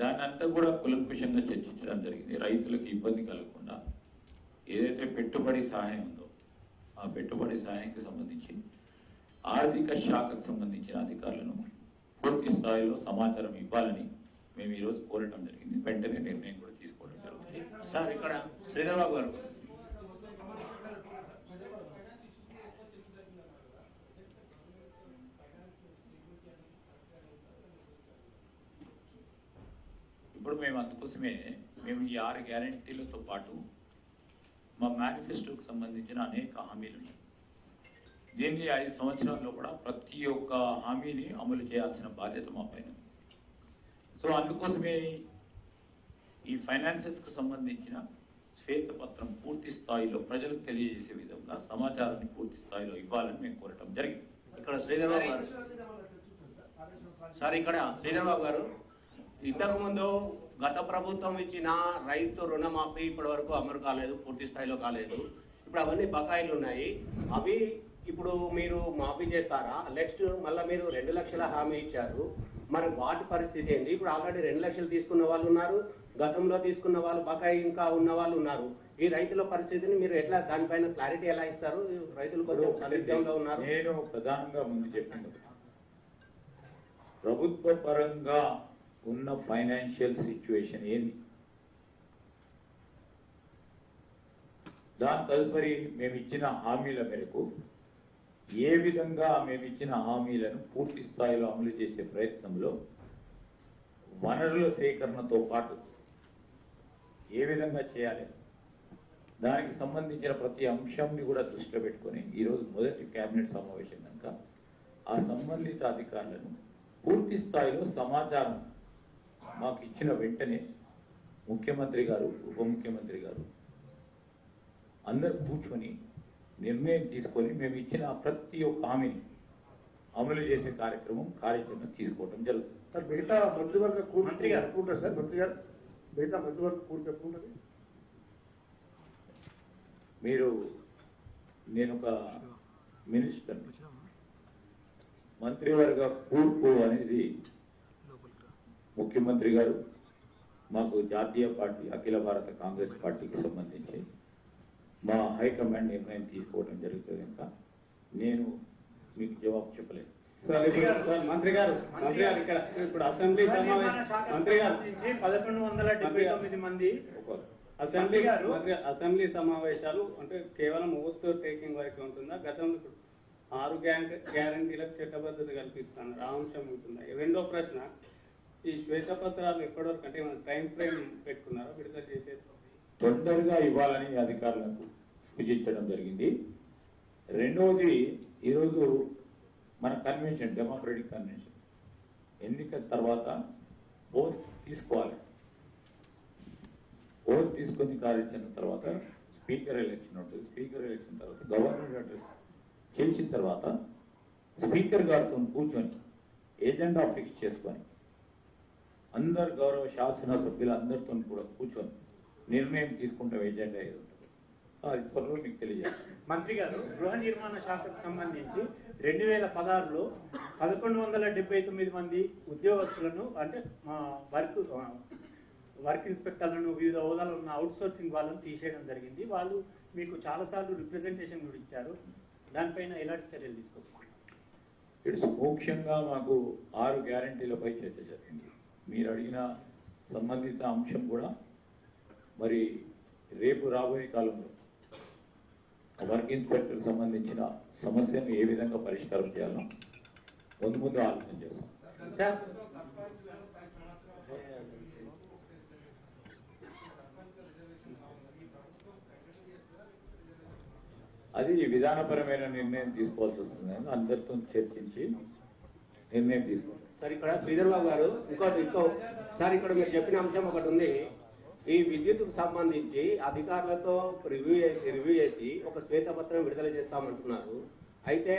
దాన్ని అంతా కూడా కులంకుశంగా చర్చించడం జరిగింది. రైతులకు ఇబ్బంది కలగకుండా ఏదైతే పెట్టుబడి సహాయం ఉందో ఆ పెట్టుబడి సహాయానికి సంబంధించి ఆర్థిక శాఖకు సంబంధించిన అధికారులను పూర్తి స్థాయిలో సమాచారం ఇవ్వాలని మేము ఈరోజు కోరటం జరిగింది. వెంటనే నిర్ణయం కూడా తీసుకోవడం జరుగుతుంది. సార్ ఇక్కడ శ్రీధర్బాబు గారు ఇప్పుడు మేము అందుకోసమే మేము ఈ ఆరు గ్యారంటీలతో పాటు మా మేనిఫెస్టోకి సంబంధించిన అనేక హామీలు ఉన్నాయి దీన్ని ఐదు సంవత్సరాల్లో కూడా ప్రతి ఒక్క హామీని అమలు చేయాల్సిన బాధ్యత మా పైన ఉంది. సో అందుకోసమే ఈ ఫైనాన్సెస్కి సంబంధించిన శ్వేతపత్రం పూర్తి స్థాయిలో ప్రజలకు తెలియజేసే విధంగా సమాచారాన్ని పూర్తి స్థాయిలో ఇవ్వాలని మేము కోరటం జరిగింది ఇక్కడ శ్రీధర్బాబు గారు సార్ ఇక్కడ శ్రీధర్బాబు గారు ఇంతకు ముందు గత ప్రభుత్వం ఇచ్చిన రైతు రుణమాఫీ ఇప్పటి వరకు అమలు కాలేదు పూర్తి స్థాయిలో కాలేదు. ఇప్పుడు అవన్నీ బకాయిలు ఉన్నాయి. అవి ఇప్పుడు మీరు మాఫీ చేస్తారా? నెక్స్ట్ మళ్ళీ మీరు రెండు లక్షల హామీ ఇచ్చారు. మరి వాటి పరిస్థితి ఏంటి ఇప్పుడు ఆల్రెడీ రెండు లక్షలు తీసుకున్న వాళ్ళు ఉన్నారు. గతంలో తీసుకున్న వాళ్ళు బకాయి ఇంకా ఉన్న వాళ్ళు ఉన్నారు. ఈ రైతుల పరిస్థితిని మీరు ఎట్లా దానిపైన క్లారిటీ ఎలా ఇస్తారు? రైతులు కొంచెం ఉన్నారు. నేను ప్రధానంగా ముందు ఒకటి. ప్రభుత్వ పరంగా ఉన్న ఫైనాన్షియల్ సిచ్యువేషన్ ఏంది? దాని తదుపరి మేము ఇచ్చిన హామీల మేరకు ఏ విధంగా మేము ఇచ్చిన హామీలను పూర్తి స్థాయిలో అమలు చేసే ప్రయత్నంలో వనరుల సేకరణతో పాటు ఏ విధంగా చేయాలి? దానికి సంబంధించిన ప్రతి అంశాన్ని కూడా దృష్టిలో పెట్టుకొని ఈరోజు మొదటి కేబినెట్ సమావేశం కనుక ఆ సంబంధిత అధికారులను పూర్తి స్థాయిలో సమాచారం మాకు ఇచ్చిన వెంటనే ముఖ్యమంత్రి గారు ఉప ముఖ్యమంత్రి గారు అందరు కూర్చొని నిర్ణయం తీసుకొని మేము ఇచ్చిన ప్రతి ఒక్క హామీని అమలు చేసే కార్యక్రమం కార్యాచరణ తీసుకోవడం జరుగుతుంది. సార్ మిగతా మంత్రివర్గ మంత్రి గారు. సార్? మంత్రి గారు మిగతా మంత్రివర్గ కూర్పు ఎప్పుడు ఉంటుంది మీరు నేను ఒక మినిస్టర్ మంత్రివర్గ కూర్పు అనేది ముఖ్యమంత్రి గారు మాకు జాతీయ పార్టీ అఖిల భారత కాంగ్రెస్ పార్టీకి సంబంధించి మా హైకమాండ్ నిర్ణయం తీసుకోవడం జరుగుతుంది కనుక నేను మీకు జవాబు చెప్పలేను. సార్ ఇప్పుడు సార్ మంత్రి గారు మంత్రి గారు ఇక్కడ ఇప్పుడు అసెంబ్లీ సమావేశం మంత్రి గారు పదకొండు వందల డెబ్బై తొమ్మిది మంది అసెంబ్లీ గారు. అసెంబ్లీ సమావేశాలు అంటే కేవలం ఓత్ టేకింగ్ వరకు ఉంటుందా? గతంలో ఇప్పుడు ఆరు గ్యారంటీ గ్యారంటీలకు చట్టబద్ధత కల్పిస్తున్నారు. ఆ అంశం ఉంటుందా? రెండో ప్రశ్న ఈ శ్వేతపత్రాలు ఎప్పటివరకు అంటే ఏమైనా టైం ఫ్రేమ్ పెట్టుకున్నారా? విడుదల చేసే తొందరగా ఇవ్వాలని అధికారులకు సూచించడం జరిగింది. రెండవది ఈరోజు మన కన్వెన్షన్ డెమోక్రటిక్ కన్వెన్షన్ ఎన్నికల తర్వాత ఓట్ తీసుకోవాలి. ఓట్ తీసుకొని కార్యాచరణ తర్వాత స్పీకర్ ఎలక్షన్ ఉంటుంది. స్పీకర్ ఎలక్షన్ తర్వాత గవర్నర్ అడ్రస్ చేసిన తర్వాత స్పీకర్ గారితో కూర్చొని ఏజెండా ఫిక్స్ చేసుకొని అందరు గౌరవ శాసనసభ్యులు అందరితో కూడా కూర్చొని నిర్ణయం తీసుకుంటాం ఏజెండా ఏది ఉంటుంది? అది త్వరలో మీకు తెలియజేస్తాను. మంత్రి గారు గృహ నిర్మాణ శాఖకు సంబంధించి రెండు వేల పదహారులో పదకొండు వందల డెబ్బై తొమ్మిది మంది ఉద్యోగస్తులను అంటే మా వర్క్ వర్క్ ఇన్స్పెక్టర్లను వివిధ హోదాలో ఉన్న అవుట్ సోర్సింగ్ వాళ్ళని తీసేయడం జరిగింది. వాళ్ళు మీకు చాలాసార్లు రిప్రజెంటేషన్ కూడా ఇచ్చారు. దానిపైన ఎలాంటి చర్యలు తీసుకోవాలి? ఇట్స్ ముఖ్యంగా మాకు ఆరు గ్యారంటీలపై చర్చ జరిగింది. మీరు అడిగిన సంబంధిత అంశం కూడా మరి రేపు రాబోయే కాలంలో వర్క్ ఇన్స్పెక్టర్ సంబంధించిన సమస్యను ఏ విధంగా పరిష్కారం చేయాలో ముందు ముందు ఆలోచన చేస్తాం. సార్. అది విధానపరమైన నిర్ణయం తీసుకోవాల్సి వస్తుంది. అందరితో చర్చించి నిర్ణయం తీసుకోవాలి సార్ ఇక్కడ శ్రీధర్ బాబు గారు ఇంకోటి ఇంకో సార్ ఇక్కడ మీరు చెప్పిన అంశం ఒకటి ఉంది. ఈ విద్యుత్కు సంబంధించి అధికారులతో రివ్యూ చేసి రివ్యూ చేసి ఒక శ్వేతపత్రం విడుదల చేస్తామంటున్నారు. అయితే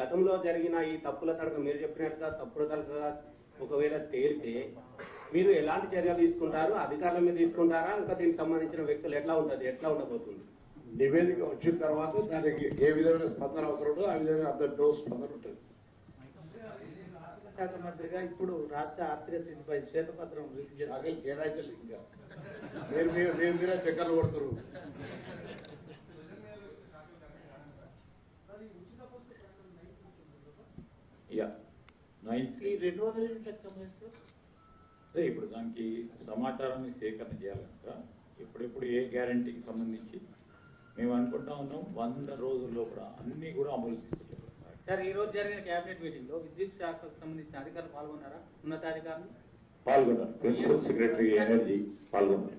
గతంలో జరిగిన ఈ తప్పుల తడక మీరు చెప్పినట్టుగా తప్పుల తడక ఒకవేళ తేలితే మీరు ఎలాంటి చర్యలు తీసుకుంటారు? అధికారుల మీద తీసుకుంటారా? ఇంకా దీనికి సంబంధించిన వ్యక్తులు ఎట్లా ఉంటుంది? ఎట్లా ఉండబోతుంది? నివేదిక వచ్చిన తర్వాత దానికి ఏ విధమైన స్పందన అవసరం ఉంటుందో ఆ విధమైన అంత డోస్ స్పందన ఉంటుంది. శాఖ మంత్రిగా ఇప్పుడు రాష్ట్ర ఆర్థిక స్థితిపై శ్వేతపత్రం అదే ఏదైతే ఇంకా మీరు మీరు మీరు మీరే చక్కర్లు నైన్త్. సంబంధించి అదే ఇప్పుడు దానికి సమాచారాన్ని సేకరణ చేయాలి కనుక ఎప్పుడెప్పుడు ఏ గ్యారంటీకి సంబంధించి మేము అనుకుంటా ఉన్నాం వంద రోజుల్లో కూడా అన్ని కూడా అమలు తీసుకొచ్చారు సార్ ఈ రోజు జరిగిన కేబినెట్ మీటింగ్లో విద్యుత్ శాఖకు సంబంధించిన అధికారులు పాల్గొన్నారా? ఉన్నతాధికారులు? పాల్గొన్నారు. ప్రిన్సిపల్ సెక్రటరీ ఎనర్జీ పాల్గొన్నారు.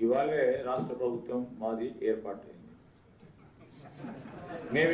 ఇవాళే రాష్ట్ర ప్రభుత్వం మాది ఏర్పాటు అయింది మేము